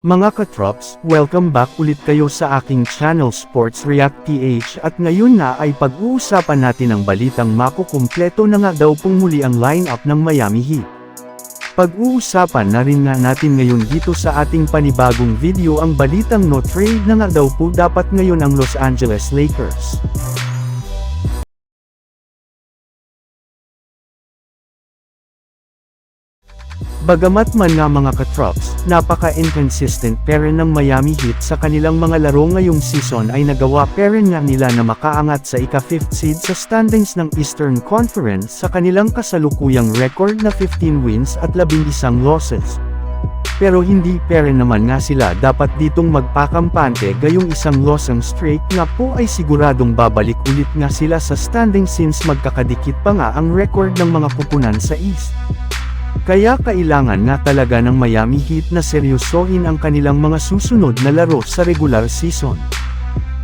Mga katrops, welcome back ulit kayo sa aking channel Sports React PH at ngayon na ay pag-uusapan natin ang balitang makukumpleto na nga daw pong muli ang lineup ng Miami Heat. Pag-uusapan na rin nga natin ngayon dito sa ating panibagong video ang balitang no trade na nga daw po dapat ngayon ang Los Angeles Lakers. Bagamat man nga mga katrops, napaka-inconsistent peren ng Miami Heat sa kanilang mga laro ngayong season ay nagawa peren nga nila na makaangat sa ika-5th seed sa standings ng Eastern Conference sa kanilang kasalukuyang record na 15 wins at 11 losses. Pero hindi peren naman nga sila dapat ditong magpakampante gayong isang losing streak nga po ay siguradong babalik ulit nga sila sa standing since magkakadikit pa nga ang record ng mga kupunan sa East. Kaya kailangan nga talaga ng Miami Heat na seryosohin ang kanilang mga susunod na laro sa regular season.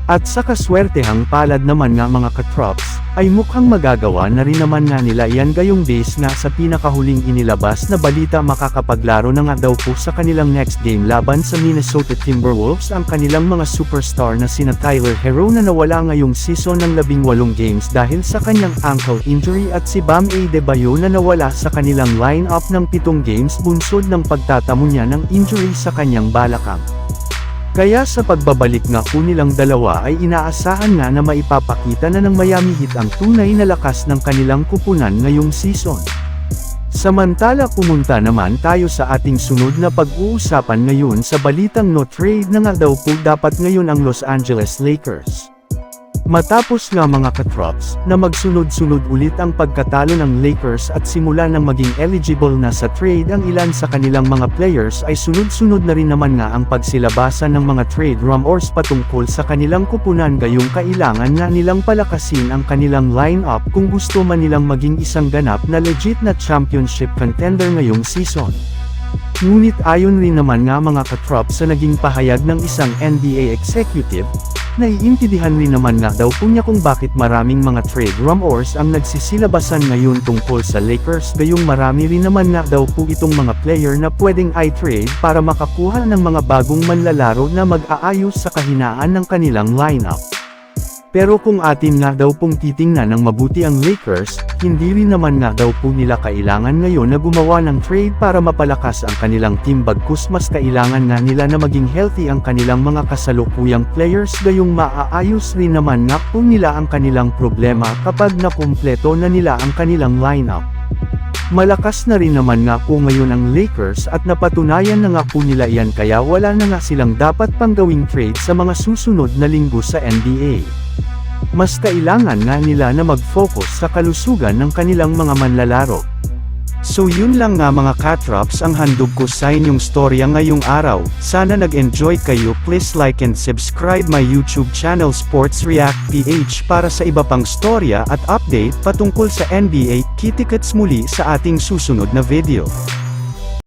At sa kaswertehang palad naman nga mga katrops, ay mukhang magagawa na rin naman nga nila yan gayong base nga sa pinakahuling inilabas na balita makakapaglaro na nga daw po sa kanilang next game laban sa Minnesota Timberwolves ang kanilang mga superstar na sina Tyler Hero na nawala ngayong season ng 18 games dahil sa kanyang ankle injury at si Bam Adebayo na nawala sa kanilang lineup ng 7 games bunsod ng pagtatamo niya ng injury sa kanyang balakang. Kaya sa pagbabalik nga po nilang dalawa ay inaasahan nga na maipapakita na ng Miami Heat ang tunay na lakas ng kanilang kupunan ngayong season. Samantala pumunta naman tayo sa ating sunod na pag-uusapan ngayon sa balitang no trade na nga daw po dapat ngayon ang Los Angeles Lakers. Matapos nga mga katrops, na magsunod-sunod ulit ang pagkatalo ng Lakers at simula nang maging eligible na sa trade ang ilan sa kanilang mga players ay sunod-sunod na rin naman nga ang pagsilabasan ng mga trade rumors patungkol sa kanilang kupunan gayong kailangan nga nilang palakasin ang kanilang lineup kung gusto man nilang maging isang ganap na legit na championship contender ngayong season. Ngunit ayon rin naman nga mga katrop sa naging pahayag ng isang NBA executive, naiintindihan rin naman nga daw po niya kung bakit maraming mga trade rumors ang nagsisilabasan ngayon tungkol sa Lakers gayong marami rin naman nga daw po itong mga player na pwedeng i-trade para makakuha ng mga bagong manlalaro na mag-aayos sa kahinaan ng kanilang lineup. Pero kung atin nga daw pong titingnan ng mabuti ang Lakers, hindi rin naman nga daw po nila kailangan ngayon na gumawa ng trade para mapalakas ang kanilang team bagkus mas kailangan nga nila na maging healthy ang kanilang mga kasalukuyang players gayong maaayos rin naman nga po nila ang kanilang problema kapag nakumpleto na nila ang kanilang lineup. Malakas na rin naman nga po ngayon ang Lakers at napatunayan na nga po nila yan kaya wala na nga silang dapat pang gawing trade sa mga susunod na linggo sa NBA. Mas kailangan nga nila na mag-focus sa kalusugan ng kanilang mga manlalaro. So yun lang nga mga katrops ang handog ko sa inyong storya ngayong araw, sana nag-enjoy kayo please like and subscribe my YouTube channel Sports React PH para sa iba pang storya at update patungkol sa NBA, kitikets muli sa ating susunod na video.